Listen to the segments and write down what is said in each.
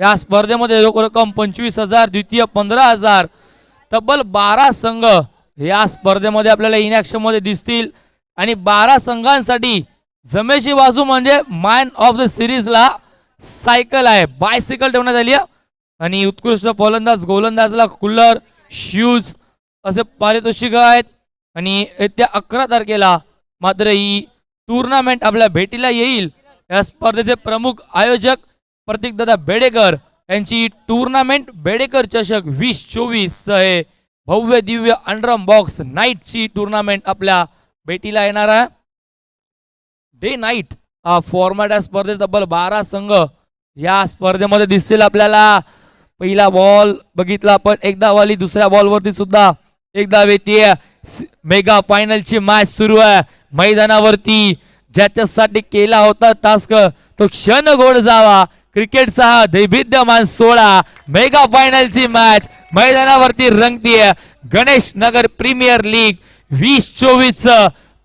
या स्पर्धेमध्ये रोख रक्कम पंचवीस हजार द्वितीय पंधरा हजार तब्बल बारा संघ या स्पर्धेमध्ये आपल्याला इनमध्ये दिसतील. आणि बारा संघांसाठी जमेची बाजू म्हणजे मॅन ऑफ द सिरीजला सायकल आहे. बायसायकल ठेवण्यात आली आहे. आणि उत्कृष्ट फलंदाज गोलंदाजला कूलर शूज असे पारितोषिक आहेत. आणि येत्या अकरा तारखेला मात्र ही टूर्नामेंट आपल्या भेटीला येईल. या स्पर्धेचे प्रमुख आयोजक प्रतीकदादा बेडेकर. यांची टुर्नामेंट बेडेकर चषक वीस चोवीस हे भव्य दिव्य अंडरम बॉक्स नाईटची टुर्नामेंट आपल्या भेटीला येणार आहे. डे नाईट हा फॉर्मॅट या स्पर्धेत तब्बल बारा संघ या स्पर्धेमध्ये दिसतील आपल्याला. पहिला बॉल बघितला आपण. एकदा वाली दुसऱ्या बॉलवरती सुद्धा एकदा येते मेगा फायनलची मॅच सुरू आहे. मैदानावरती ज्याच्यासाठी केला होता टास्क तो क्षण गोड जावा. क्रिकेटचा हा दैभिद्यमान सोळा मेगा फायनलची मॅच मैदानावरती रंगतीय गणेश नगर प्रीमियर लीग वीस चोवीस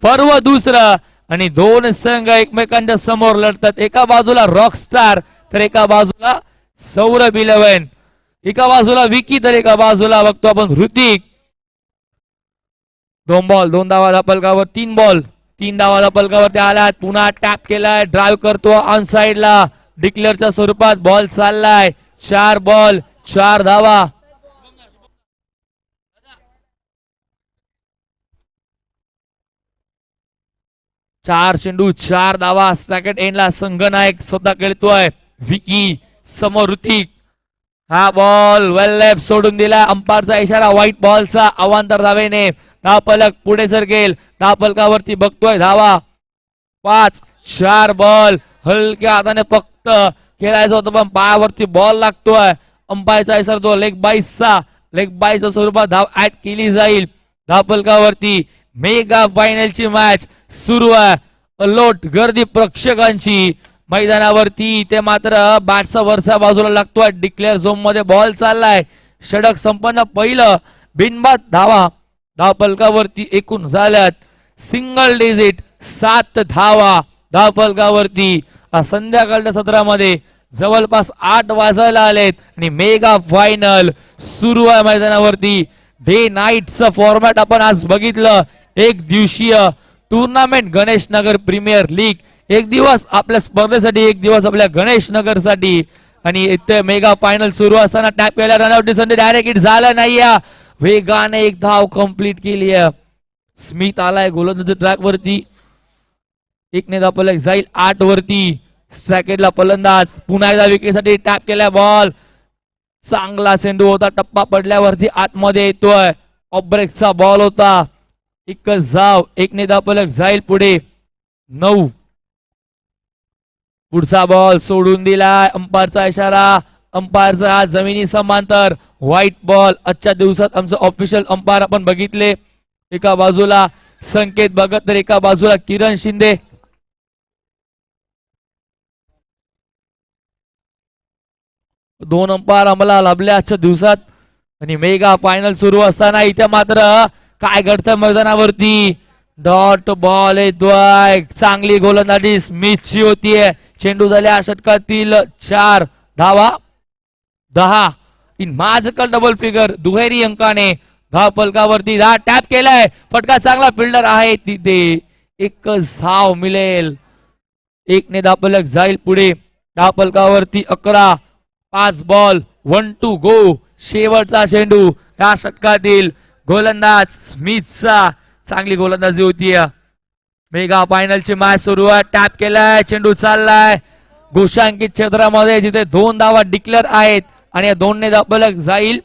पर्व दुसरं आणि दोन संघ एकमेकांच्या समोर लढतात. एका बाजूला रॉक स्टार तर एका बाजूला सौरभ इलेव्हन एका बाजूला विकी तर एका बाजूला बघतो आपण हृतिक दोन बॉल दोन धावा पलकावर तीन बॉल तीन धावा पलकावरती आलात. पुन्हा टॅप केलाय. ड्राईव्ह करतो ऑन साईडला डिक्लेअरच्या स्वरूपात बॉल चाललाय. चार बॉल चार धावा. चार चेंडू चार धावा. स्ट्रॅकेट एनला संघनायक स्वतः खेळतोय. विकी समोर ऋतिक. हा बॉल वेल लेफ्ट सोडून दिला. अंपायरचा इशारा व्हाईट बॉलचा अवांतर धावेने. धावपलक पुढे सर गेल धापलकावरती बघतोय धावा. पाच चार बॉल हलक्या हाताने फक्त खेळायचं होतं पण पायावरती बॉल लागतोय. अंपायचा सर तो लेग बाईसचा लेग बाईसच्या स्वरूपात धाव ऍड केली जाईल. धापलकावरती मेगा फायनलची मॅच सुरू आहे. लोट गर्दी प्रेक्षकांची. मैदानावरती ते मात्र बॅटचा वरच्या बाजूला लागतोय. डिक्लेअर झोनमध्ये बॉल चाललाय. षडक संपन्न पहिलं. बिनबाद धावा. धावपलकावरती एकूण झाल्यात. सिंगल डिजिट सात धावा. धावपलकावरती संध्याकाळच्या सत्रामध्ये जवळपास आठ वाजायला आलेत आणि मेगा फायनल सुरू आहे मैदानावरती. डे नाईटचं फॉर्मॅट आपण आज बघितलं. एक दिवसीय tournament Ganesh Nagar premier league एक दिवस आपल्या स्पर्धेसाठी एक दिवस आपल्या गणेश नगरसाठी. आणि इथे मेगा फायनल सुरू असताना टॅप केला रनआउट संधी डायरेक्ट हिट झालं नाही वेगाने एक धाव कंप्लीट केली आहे स्मिथ आलाय गोलंदाज ट्रॅक वरती. एक ने दापल जाईल आठ वरती. स्ट्रॅकेटला फलंदाज. पुन्हा एकदा विकेटसाठी टॅप केला बॉल चांगला चेंडू होता. टप्पा पडल्यावरती आतमध्ये येतोय. ऑफ बॉल होता. एकच जाव एक ने दापलक जाईल पुढे. नऊ. पुढचा बॉल सोडून दिलाय. अंपायरचा इशारा. अंपायरचा हा जमिनी समांतर. व्हाईट बॉल आजच्या दिवसात आमचं ऑफिशियल अंपायर आपण बघितले. एका बाजूला संकेत भगत तर एका बाजूला किरण शिंदे. दोन अंपायर आम्हाला लाभले आजच्या दिवसात. आणि मेगा फायनल सुरू असताना इथे मात्र काय घडतं मैदानावरती? डॉट बॉल येतोय चांगली गोलंदाजी स्मिथची होतीये. चेंडू झाल्या षटकातील चार. धावा. दहा. इन माझकल डबल फिगर दुहेरी अंकाने धाव फलकावरती. दहा टॅप केलाय. फटका चांगला फिल्डर आहे. तिथे एक धाव मिळेल. एक ने दापलक जाईल पुढे. दहा फलकावरती अकरा. पाच बॉल वन टू गो शेवटचा चेंडू या षटकातील गोलंदाज स्मिथचा चांगली गोलंदाजी होती मेगा फायनलची मॅच सुरू आहे. टॅप केलाय. चेंडू चाललाय. घोषांकित क्षेत्रामध्ये जिथे दोन धावा डिक्लेअर आहेत आणि या दोनने दाबलक जाईल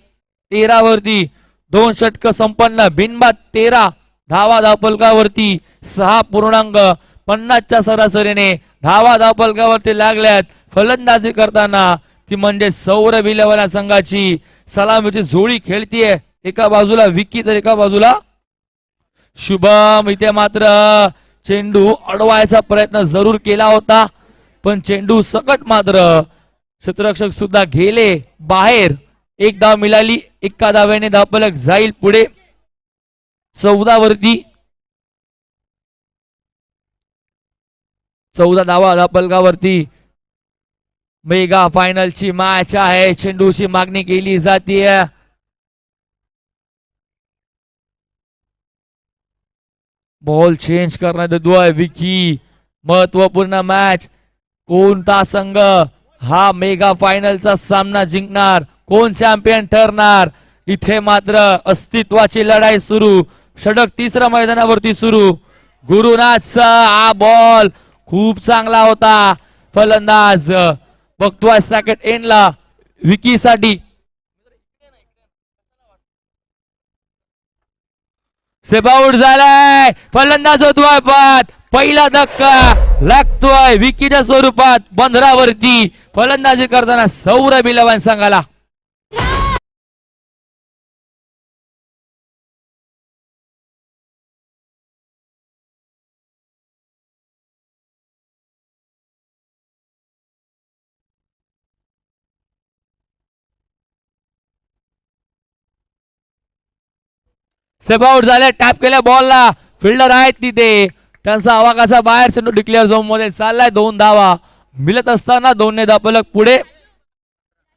तेरा वरती दोन षटक संपन्न. बिनबाद तेरा. धावा धावपलकावरती सहा पूर्णांक पन्नासच्या सरासरीने धावा धावपलकावरती लागल्यात. फलंदाजी करताना ती म्हणजे सौर इलेव्हन संघाची सलामीची जोडी खेळतीये. एका बाजूला विकी तर एका बाजूला शुभम. इथे मात्र चेंडू अडवायचा प्रयत्न जरूर केला होता पण चेंडू सकट मात्र क्षेत्ररक्षक सुद्धा गेले बाहेर. एक धाव मिळाली एका धाव्याने धावपलक जाईल पुढे. चौदा वरती. चौदा धावा धावपलकावरती मेगा फायनलची मॅच आहे. चेंडूची मागणी केली जाते बॉल चेंज करण्यात येतोय विकी महत्त्वपूर्ण मॅच कोणता संघ हा मेगा फायनलचा सामना जिंकणार? कोण चॅम्पियन ठरणार? इथे मात्र अस्तित्वाची लढाई सुरू. षटक तिसऱ्या मैदानावरती सुरू. गुरुनाथचा हा बॉल खूप चांगला होता. फलंदाज बघतोय सॅकेट एनला विकीसाठी. सेबाउट झालाय. फलंदाज होतोय बाद पहिला धक्का लागतोय विकीच्या स्वरूपात पंधरावरती फलंदाजी करताना सौरभ इलेव्हन संघाला. सेबाउट झाले टॅप केल्या बॉलला फिल्डर आहेत तिथे. त्यांचा आवाकाचा बाहेर चेंडू डिक्लेअर झोनमध्ये चाललाय दोन धावा. मिळत असताना दोनने धापलक पुढे.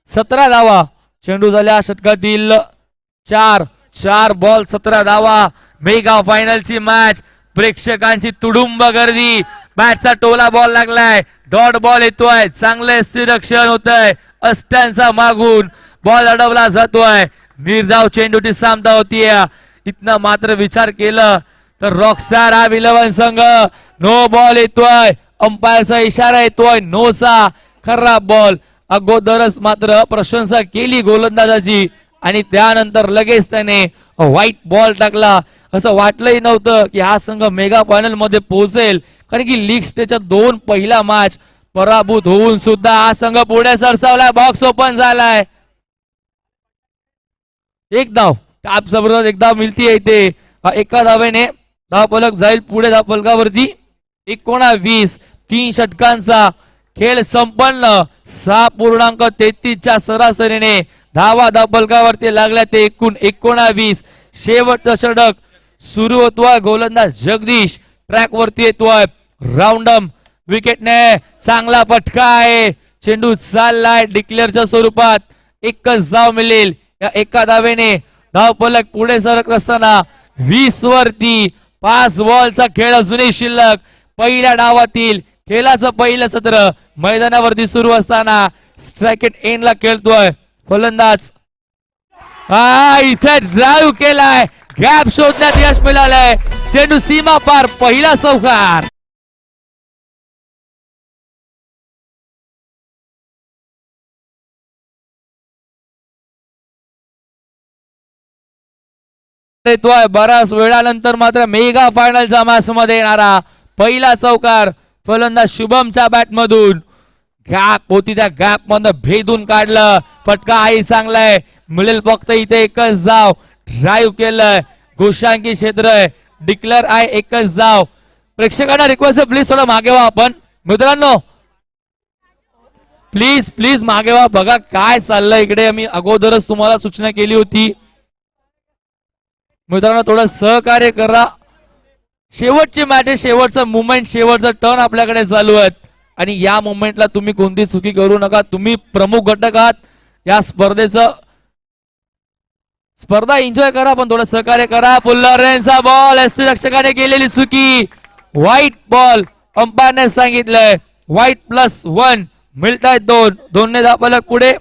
सतरा धावा. चेंडू झाल्या षटकातील. चार चार बॉल सतरा धावा. मेगा फायनलची मॅच प्रेक्षकांची तुडुंब गर्दी. बॅटचा टोला बॉल लागलाय. डॉट बॉल येतोय. चांगले सिरक्षण होत आहे अष्ट्यांचा मागून. बॉल अडवला जातोय. निर्धाव चेंडूची सामना होतीये. इथनं मात्र विचार केलं तर रॉकस्टार हा इलेव्हन संघ. नो बॉल येतोय. अंपायरचा इशारा येतोय. नोसा खराब बॉल अगोदरच मात्र प्रशंसा केली गोलंदाजाची. आणि त्यानंतर लगेच त्याने व्हाईट बॉल टाकला. असं वाटलंही नव्हतं की हा संघ मेगा फायनलमध्ये पोहोचेल. कारण की लीग स्टेजच्या दोन पहिला मॅच पराभूत होऊन सुद्धा हा संघ पुढे सरसावलाय. बॉक्स ओपन झालाय. एक धाव. टाप जबरदस्त एकदा मिळती आहे ते हा एका धावेने धाव फलक जाईल पुढे धाव फलकावरती एकोणावीस तीन षटकांचा खेळ संपन्न। सहा पूर्णांक तेहतीसच्या सरासरीने धावा धाव फलकावरती लागल्या ते एकूण। एकोणावीस शेवटचं षटक सुरू होतोय गोलंदाज जगदीश। ट्रॅक वरती येतोय राऊंडम विकेटने चांगला फटका आहे। चेंडू चाललाय डिक्लेअरच्या स्वरूपात। एकच जाव मिळेल. या एका धावेने धाव फलक पुढे सरकत असताना वीस वरती पाच बॉलचा खेळ अजूनही शिल्लक. पहिल्या डावातील खेळाचं पहिलं सत्र मैदानावरती सुरू असताना स्ट्रायकेट एनला खेळतोय फलंदाज. हा इथे ड्राईव्ह केलाय. गॅप शोधण्यात यश मिळालंय. चेंडू सीमा पार पहिला चौकार. येतोय बराच वेळानंतर मात्र मेगा फायनलचा मॅच मध्ये येणारा पहिला चौकार फलंदाज शुभमच्या बॅट मधून. गॅप होती त्या गॅप मधनं भेदून काढलं. फटका आई चांगलाय मिळेल फक्त इथे एकच जाव. ड्राईव्ह केलंय. घोषांकी क्षेत्र आहे. डिक्लेअर आहे एकच जाव. प्रेक्षकांना रिक्वेस्ट आहे प्लीज थोडं मागे व्हा आपण. मित्रांनो प्लीज प्लीज मागे व्हा. बघा काय चाललंय. इकडे मी अगोदरच तुम्हाला सूचना केली होती. मित्रांनो थोडं सहकार्य करा. शेवटची मॅच आहे शेवटचं मुवमेंट शेवटचं टर्न आपल्याकडे चालू आहेत. आणि या मुवमेंटला तुम्ही कोणती चुकी करू नका. तुम्ही प्रमुख घटक आहात. या स्पर्धेचं स्पर्धा एन्जॉय करा पण थोडं सहकार्य करा. पुल्लरेंचा बॉल एस रक्षकाने केलेली चुकी. व्हाईट बॉल अंपायरने सांगितलंय. व्हाईट प्लस वन मिळत आहेत दोन. दोनने दापलक पुढे.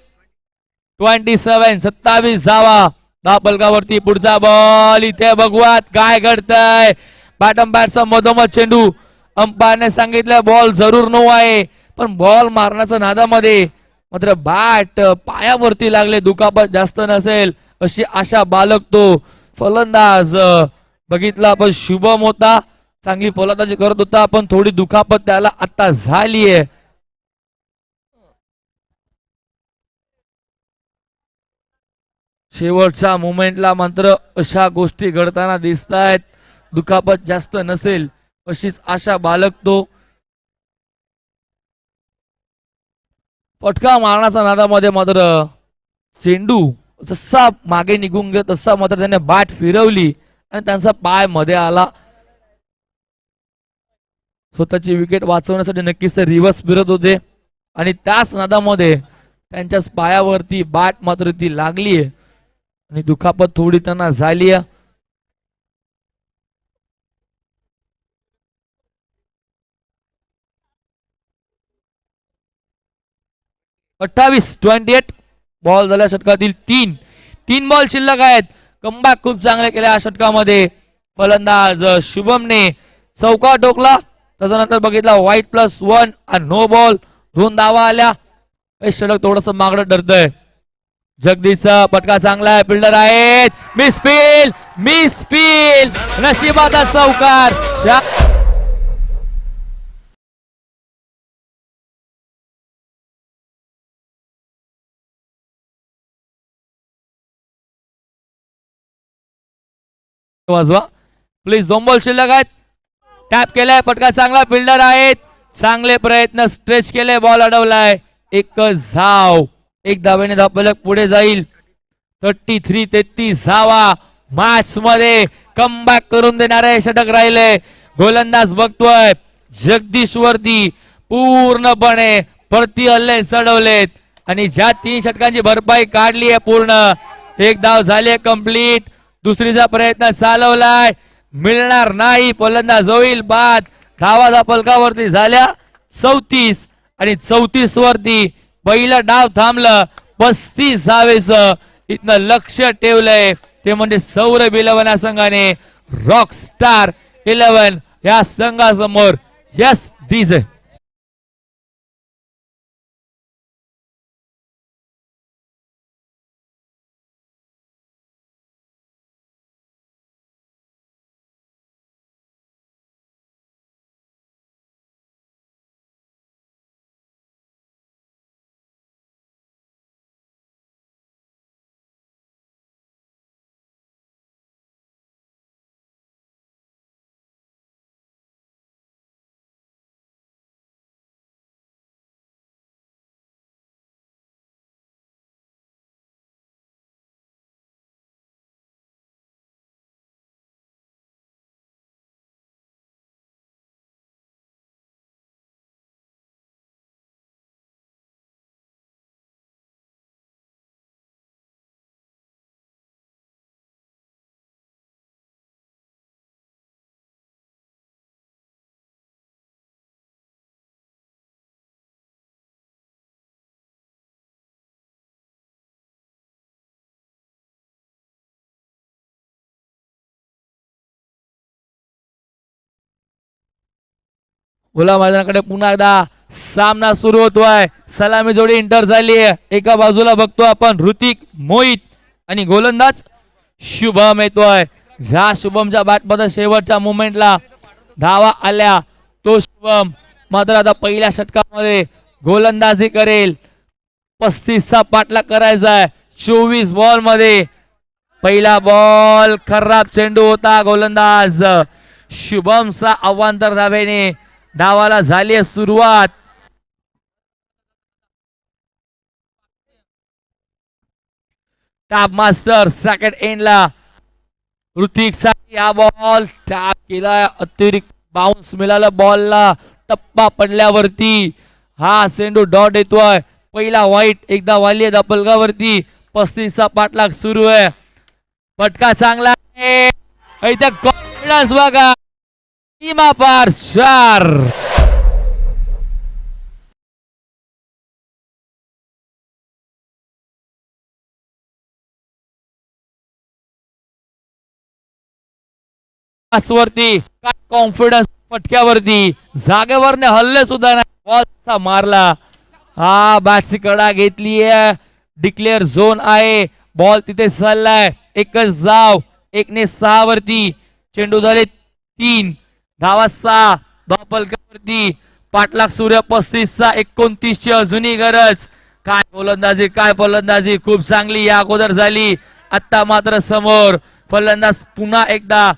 ट्वेंटी सेवन सत्तावीस जावा. दहा पलकावरती पुढचा बॉल इथे बघुयात काय घडतंय. बॅटम बॅटचा मधोमध चेंडू. अंपायरने सांगितलं बॉल जरूर नो आहे. पण बॉल मारण्याचा नादामध्ये मात्र बॅट पायावरती लागले. दुखापत जास्त नसेल अशी आशा बालकतो फलंदाज बघितला आपण शुभम होता. चांगली फलंदाजी करत होता पण थोडी दुखापत त्याला आता झालीये. शेवटच्या मुमेंटला मात्र अशा गोष्टी घडताना दिसत आहेत दुखापत जास्त नसेल अशीच आशा बाळगतो फटका मारण्याचा नादामध्ये मात्र चेंडू जसा मागे निघून गेला तसा मात्र त्याने बॅट फिरवली आणि त्यांचा पायमध्ये आला. स्वतःची विकेट वाचवण्यासाठी नक्कीच ते रिव्हर्स फिरत होते. आणि त्याच नादामध्ये त्यांच्याच पायावरती बाट मात्र ती लागली आहे आणि दुखापत थोडी त्यांना झाली आहे. अठ्ठावीस ट्वेंटी एट बॉल झाल्या षटकातील तीन. तीन बॉल शिल्लक आहेत. कमबॅक खूप चांगले केले या षटकामध्ये. फलंदाज शुभमने चौका टोकला. त्याच्यानंतर बघितला व्हाईट प्लस वन आणि नो बॉल दोन धावा आल्या. हे षटक थोडस मागणं डरतंय जगदीशचा पटका चांगला आहे फिल्डर आहेत. मिस फील मिस फील नशिबाचा चौकार वाजवा. प्लीज दोन बॉल शिल्लक आहेत. टॅप केलाय पटका चांगला फिल्डर आहेत. चांगले प्रयत्न स्ट्रेच केले बॉल अडवलाय. एक झाव एक धावेने धापलक पुढे जाईल. थर्टी थ्री तेहतीस धावा मॅच मध्ये कमबॅक करून देणारे षटक राहिले. गोलंदाज बघतोय. जगदीश वरती पूर्णपणे प्रति हल्ले चढवलेत. आणि ज्या तीन षटकांची भरपाई काढली आहे पूर्ण एक धाव झाली कंप्लीट दुसरीचा प्रयत्न चालवलाय. मिळणार नाही. फलंदाज होईल बाद. धावा धाव पलकावरती झाल्या चौतीस. आणि चौतीस वरती पहिलं डाव थांबलं पस्तीस धावेच इथनं लक्ष ठेवलंय. ते म्हणजे सौरभ इलेव्हन या संघाने. रॉक स्टार इलेव्हन या संघासमोर यस डीजे ओला मैदानाकडे पुन्हा एकदा सामना सुरू होतोय. सलामी जोडी इंटर झाली आहे. एका बाजूला बघतो आपण ऋतिक मोहित आणि गोलंदाज शुभम येतोय. ज्या शुभमच्या बॅटमध्ये शेवटच्या मुवमेंटला धावा आल्या. तो शुभम मात्र आता पहिल्या षटकामध्ये गोलंदाजी करेल. पस्तीसचा पाठला करायचा आहे चोवीस बॉलमध्ये पहिला बॉल खराब चेंडू होता गोलंदाज. शुभमचा अवांतर धावेने डावाला झाली आहे सुरुवात. टाप मास्टर सेकंड एंडला ऋतिकसाठी हा बॉल टॅप केला अतिरिक्त बाउन्स मिळाला बॉलला टप्पा पडल्यावरती. हा सेंडू डॉट येतोय. पहिला वाईट एकदा वाली आहे दपलगावरती पस्तीसचा पाठलाग सुरू आहे. फटका चांगला आहे. इथे कॉन्फिडन्स बघा. Lima पार वरती काय कॉन्फिडन्स पटक्यावरती जागेवरने हल्ले सुद्धा नाही. बॉलचा मारला. हा बॅटची कडा घेतली आहे. डिक्लेअर झोन आहे. बॉल तिथे चाललाय. एकच जाव. एकने सहा वरती चेंडू झाले तीन. धावा सहा धाव पलकावरती पाटलाग सूर्य पस्तीसचा एकोणतीसची अजूनही गरज. काय गोलंदाजी काय फलंदाजी खूप चांगली या अगोदर झाली. आता मात्र समोर फलंदाज पुन्हा एकदा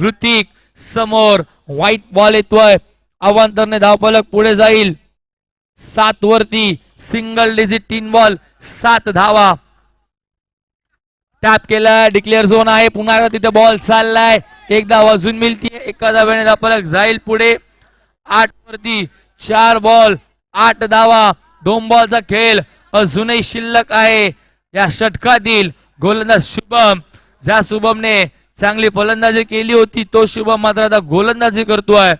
ऋतिक समोर व्हाईट बॉल येतोय. अवांतरने धावपलक पुढे जाईल. सात वरती सिंगल डिजिट तीन बॉल सात धावा. टॅप केला डिक्लेअर झोन आहे. पुन्हा तिथे बॉल चाललाय. एकदा वाजून मिळतीये. एका धाव्याने फरक जाईल पुढे. आठ वरती चार बॉल आठ धावा. दोन बॉलचा खेळ. अजूनही शिल्लक आहे. या षटकातील गोलंदाज शुभम ज्या शुभमने चांगली फलंदाजी केली होती तो शुभम मात्र आता गोलंदाजी करतोय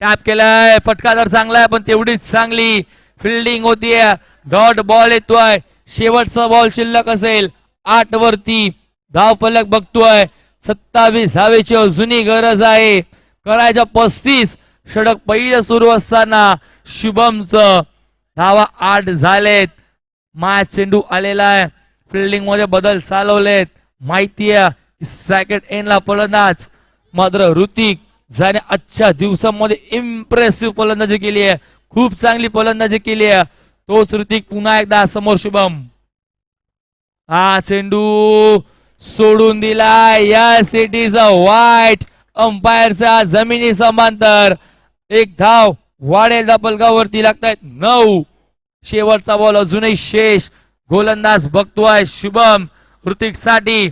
टॅप केलाय. फटका तर चांगला आहे पण तेवढीच चांगली फिल्डिंग होतीये. डॉट बॉल येतोय. शेवटचा बॉल शिल्लक असेल. आठ वरती. धाव फलक बघतोय. सत्तावीस हवेची अजूनही गरज आहे. करायच्या पस्तीस. षडक पहिलं सुरू असताना शुभमचं धावा आठ झालेत. माय चेंडू आलेला आहे. फिल्डिंगमध्ये बदल चालवलेत. माहिती आहे सॅकेट एनला फलंदाज. मात्र ऋतिक ज्याने आजच्या दिवसामध्ये इम्प्रेसिव्ह फलंदाजी केली आहे. खूप चांगली फलंदाजी केली आहे. तोच ऋतिक पुन्हा एकदा समोर शुभम. हा चेंडू सोडून दिलाय यस इट इज अ वाईट अंपायरचा जमिनी समांतर. एक धाव वाढेल पलकावरती लागतायत. नऊ. शेवटचा बॉल अजूनही शेष. गोलंदाज बघतोय शुभम ऋतिकसाठी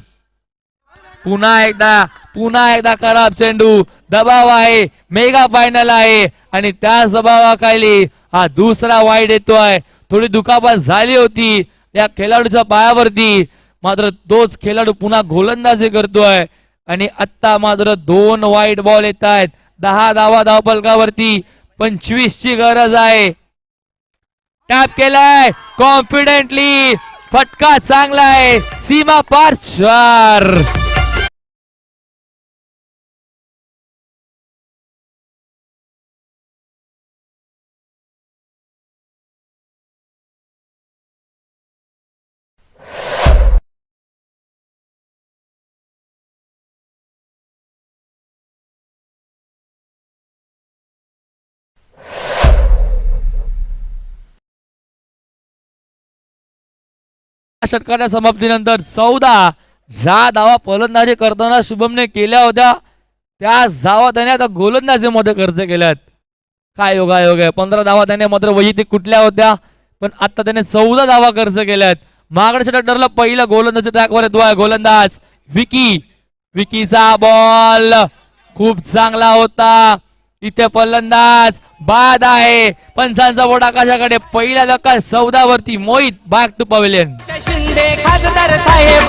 पुन्हा एकदा पुन्हा एकदा खराब चेंडू. दबाव आहे. मेगा फायनल आहे. आणि त्या दबावाखाली हा दुसरा वाईट येतोय. थोडी दुखापत झाली होती. या खेळाडूच्या पायावरती मात्र तोच खेळाडू पुन्हा गोलंदाजी करतोय. आणि आत्ता मात्र दोन वाईट बॉल येत आहेत. दहा धावा धावपलकावरती पंचवीस ची गरज आहे. टॅप केलाय. कॉन्फिडेंटली फटका चांगला आहे. सीमा पार चार षटकाच्या समाप्तीनंतर चौदा ज्या धावा फलंदाजी करताना शुभमने केल्या होत्या. त्या धावा त्याने आता गोलंदाजीमध्ये खर्च केल्यात. काय योगा योग आहे? पंधरा धावा त्याने मात्र वैयक्तिक कुठल्या होत्या? पण आता त्याने चौदा धावा खर्च केल्यात. मागच्या षटक ठरलं पहिलं गोलंदाजी ट्रॅकवर येतोय गोलंदाज. विकी विकीचा बॉल खूप चांगला होता. इथे फलंदाज बाद आहे. पंचांचा बोट आकाशाकडे पहिला धक्का चौदावरती Mohit back to pavilion Shinde खासदार साहेब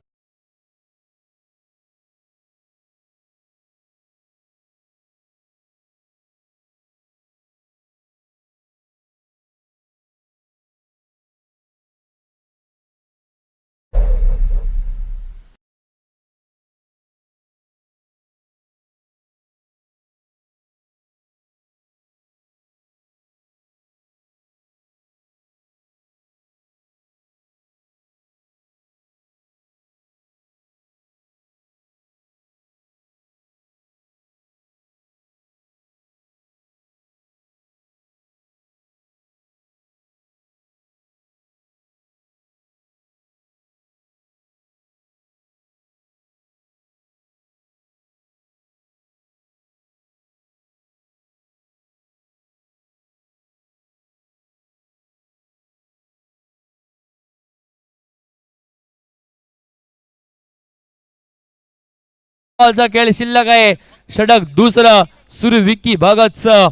बॉलचा खेळ शिल्लक आहे. षटक दुसरं सुरू विकी भगतचं.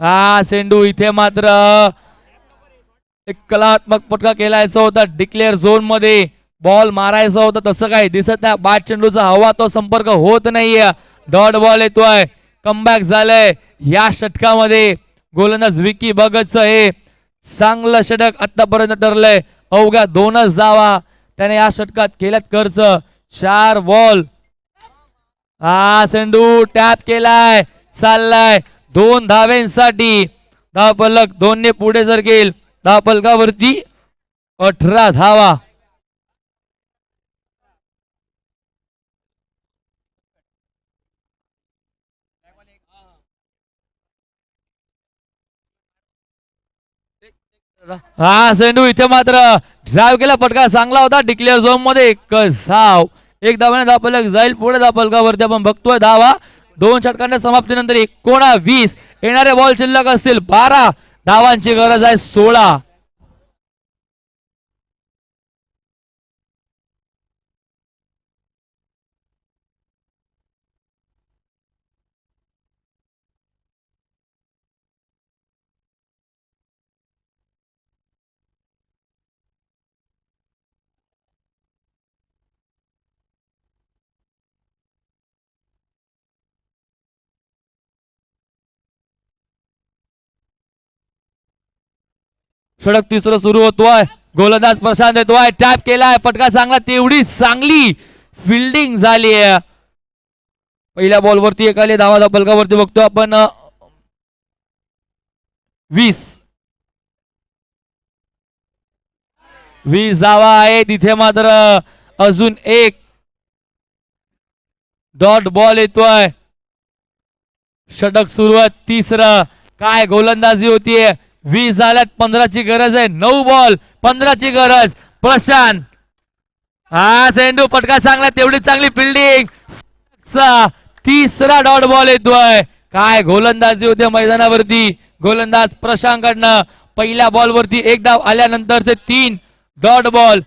हा चेंडू इथे मात्र. एक कलात्मक पटका केलायचा होता डिक्लेअर झोनमध्ये बॉल मारायचा होता तसं काही दिसत नाही. बाद चेंडूचा हवा तो संपर्क होत नाहीये. डॉट बॉल येतोय. कमबॅक झालंय. या षटकामध्ये गोलंदाज विकी भगतचं हे चांगलं षटक आतापर्यंत ठरलंय. अवघ्या दोनच जावा. त्याने या षटकात केल्यात खर्च चार बॉल. हा चेंडू टॅप केलाय चाललाय. दोन धाव्यांसाठी धाव पलक दोनने पुढे सरकेल दहा पलकावरती अठरा धावा. हा सेंडू इथे मात्र ड्राईव्ह केला पटका चांगला होता डिक्लेअर झोनमध्ये. एक धाव एक धावाने धाव जाईल पुढे धापलकावरती आपण बघतोय. धावा दोन षटकांच्या समाप्तीनंतर एकोणा वीस येणारे बॉल शिल्लक असतील बारा. धावांची गरज आहे सोळा. षडक तिसरं सुरू होतोय. गोलंदाज प्रशांत येतोय टॅप केलाय. फटका चांगला तेवढी चांगली फिल्डिंग झाली आहे. पहिल्या बॉलवरती एक आले धावा पलकावरती बघतो आपण. वीस. वीस धावा आहे तिथे मात्र अजून एक डॉट बॉल येतोय. षटक सुरुवात तिसरं. काय गोलंदाजी होतीये. वीस झाल्यात पंधराची गरज आहे. नऊ बॉल पंधराची गरज. प्रशांत. हा सेंडू पटका चांगला तेवढी चांगली फिल्डिंग तिसरा डॉट बॉल येतोय. काय गोलंदाजी होते मैदानावरती. गोलंदाज प्रशांतकडनं. पहिल्या बॉलवरती एक धाव आल्यानंतरचे तीन डॉट बॉल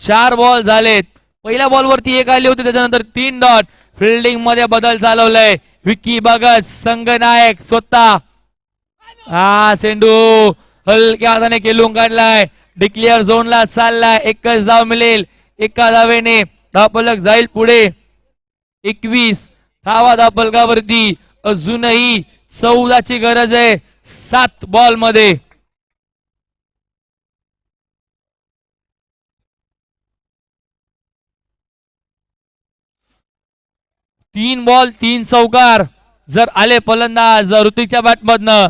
चार बॉल झालेत. पहिल्या बॉलवरती एक आली होती त्याच्यानंतर तीन डॉट फिल्डिंगमध्ये बदल चालवलाय. विकी भगत संघनायक स्वतः हा सेंडू हलक्या हाताने केलून काढलाय. डिक्लेअर झोनला चाललाय. एकच धाव मिळेल. एका धावेने धापलक जाईल पुढे. एकवीस. धावा धापलकावरती. अजूनही चौदाची गरज आहे. सात बॉलमध्ये तीन बॉल तीन चौकार. जर आले फलंदाज ऋतिकच्या बॅटमधनं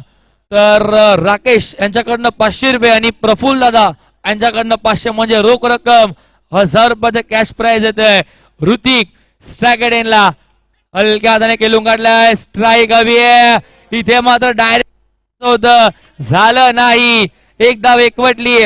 तर राकेश यांच्याकडनं पाचशे रुपये आणि प्रफुल्ल दादा यांच्याकडनं पाचशे म्हणजे रोख रक्कम हजार रुपयाचं कॅश प्राइज आहे ऋतिक स्ट्रॅकेडेनला हलक्या हाताने केलून काढलाय. स्ट्राईक हवी आहे. इथे मात्र डायरेक्ट होत. झालं नाही. एक धाव एकवटली.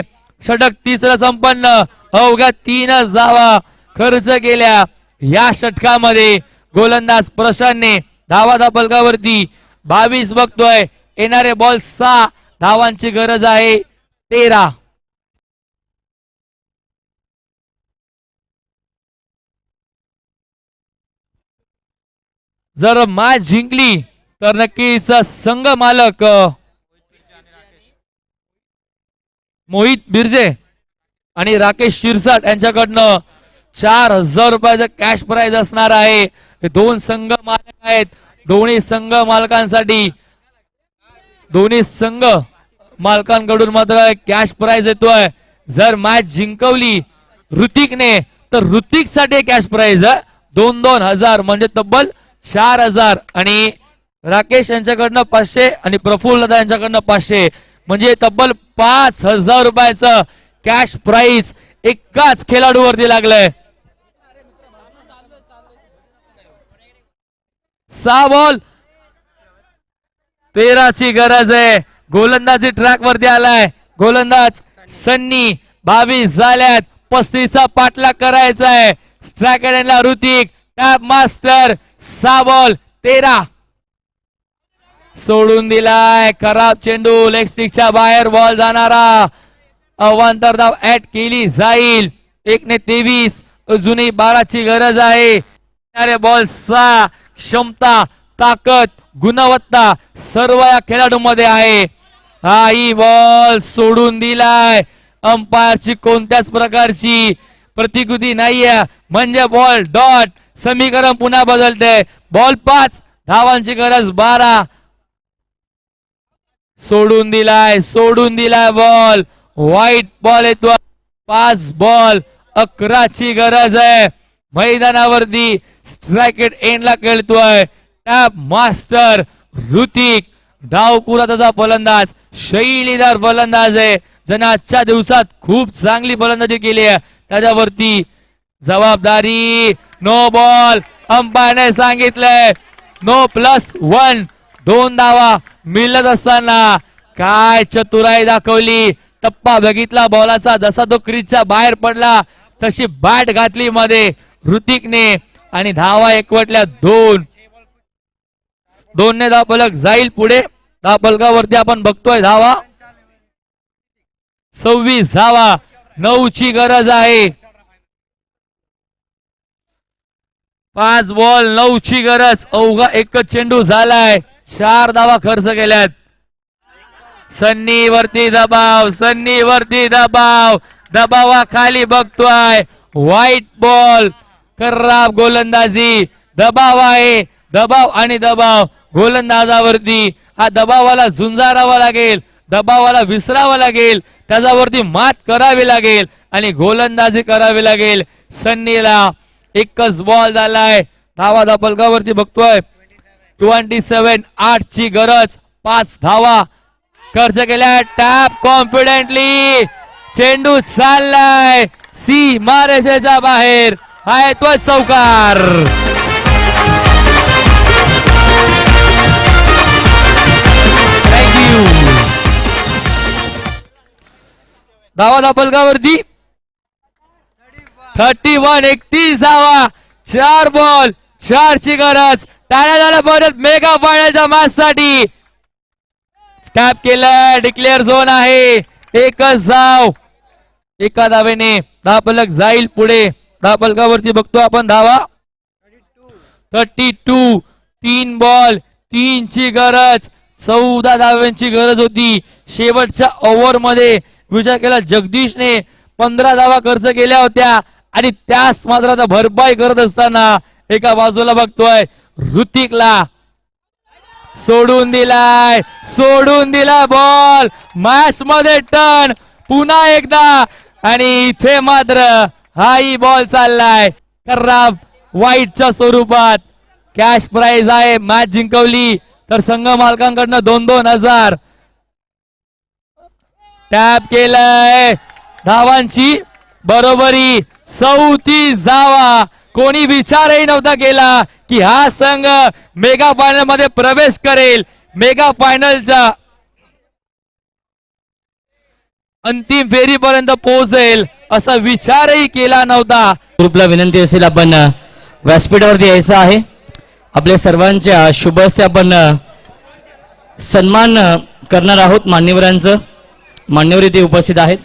षटक तिसरं संपन्न. अवघ्या तीनच धावा खर्च केल्या. या षटकामध्ये गोलंदाज प्रशांतने धावा धापलकावरती बावीस बघतोय. येणारे बॉल सहा धावांची गरज आहे. तेरा. जर मॅच जिंकली तर नक्कीच संघ मालक मोहित बिर्जे आणि राकेश शिरसाट यांच्याकडनं चार हजार रुपयाचा कॅश प्राइज असणार आहे. हे दोन संघ मालक आहेत. दोन्ही संघ मालकांसाठी दोन्ही संघ मालकांकडून मात्र कॅश प्राइज येतोय. जर मॅच जिंकवली ऋतिकने तर ऋतिकसाठी कॅश प्राइज दोन दोन हजार म्हणजे तब्बल चार हजार. आणि राकेश यांच्याकडनं पाचशे आणि प्रफुल्ल दादा यांच्याकडनं पाचशे. म्हणजे तब्बल पाच हजार रुपयाचं कॅश प्राइज एकाच खेळाडूवरती लागलंय. सहा बॉल तेराची गरज आहे. गोलंदाजी ट्रॅक वरती आलाय. गोलंदाज सन्नी बावीस झाल्यात. पस्तीसचा पाठलाग करायचा आहे. स्ट्रॅकेडला ऋतिक टॅप मास्टर सावल तेरा. सोडून दिलाय. खराब चेंडू लेग स्टिकच्या बाहेर बॉल जाणारा. अवांतर धाव ऍड केली जाईल. एक ने तेवीस. अजूनही बाराची गरज आहे. बॉल सा क्षमता ताकद गुणवत्ता सर्व या खेळाडूमध्ये आहे. हा ही बॉल सोडून दिलाय. अंपायरची कोणत्याच प्रकारची प्रतिकृती नाहीये. म्हणजे बॉल डॉट समीकरण पुन्हा बदलते. बॉल पाच. धावांची गरज बारा. सोडून दिलाय सोडून दिलाय बॉल व्हाईट बॉल येतो पाच बॉल अकराची गरज आहे. मैदानावरती स्ट्रायकेट एंडला खेळतोय. मास्टर ऋतिक डावपुरा त्याचा फलंदाज. शैलीदार फलंदाज आहे. ज्याने आजच्या दिवसात खूप चांगली फलंदाजी केली आहे. त्याच्यावरती जबाबदारी. नो बॉल अंपायरने सांगितलंय. नो प्लस वन दोन धावा मिळत असताना काय चतुराई दाखवली. टप्पा बघितला बॉलाचा जसा तो क्रीजच्या बाहेर पडला तशी बॅट घातली मध्ये ऋतिकने आणि धावा एकवटल्या दोन. दोनने धाव फलक जाईल पुढे. धाव फलकावरती आपण बघतोय धावा. सव्वीस धावा. नऊ ची गरज आहे. पाच बॉल नऊ ची गरज. अवघा एकच चेंडू झालाय. चार धावा खर्च केल्यात. सन्नी वरती दबाव सन्नी वरती दबाव. दबावा खाली बघतोय. व्हाईट बॉल खराब गोलंदाजी. दबाव आहे. दबाव आणि दबाव. गोलंदाजावरती हा दबावाला झुंजारावा लागेल दबावाला विसरावं लागेल त्याच्यावरती मात करावी लागेल आणि गोलंदाजी करावी लागेल. सन्नीला एकच बॉल झालाय. धावा धापलकावरती बघतोय. ट्वेंटी सेव्हन आठ ची गरज पाच धावा. खर्च केल्या टॅप कॉन्फिडेंटली चेंडू चाललाय. सी मारेशेच्या बाहेर. हाय तो चौकार. धावा धापलकावरती थर्टी वन एकतीस धावा. चार बॉल चार ची गरज. टाळ्या झाला परत मेगा फायनलच्या मॅच साठी टॅप केलं डिक्लेअर झोन आहे. एकच धाव. एका धावेने दहा पलक जाईल पुढे. दहा पलकावरती बघतो आपण धावा. थर्टी टू तीन बॉल तीन ची गरज. चौदा धाव्यांची गरज होती. शेवटच्या ओव्हरमध्ये विचार केला. जगदीशने पंधरा धावा खर्च केल्या होत्या आणि त्याच मात्र आता भरपाई करत असताना एका बाजूला बघतोय ऋतिकला सोडून दिलाय. सोडून दिला बॉल मॅच मध्ये टर्न. पुन्हा एकदा. आणि इथे मात्र हाही बॉल चाललाय. खराब वाईटच्या स्वरूपात. कॅश प्राइज आहे. मॅच जिंकवली. तर संघ मालकांकडनं दोन दोन हजार. टॅप केलंय. धावांची बरोबरी. चौतीस धावा कोणी विचारही नव्हता केला की हा संघ मेगा फायनलमध्ये प्रवेश करेल. मेगा फायनलच्या अंतिम फेरीपर्यंत पोहोचेल असा विचारही केला नव्हता. ग्रुपला विनंती असेल आपण व्यासपीठावरती यायचं आहे. आपल्या सर्वांच्या शुभ हस्ते आपण सन्मान करणार आहोत मान्यवरांचं. मान्यवर इथे उपस्थित आहेत.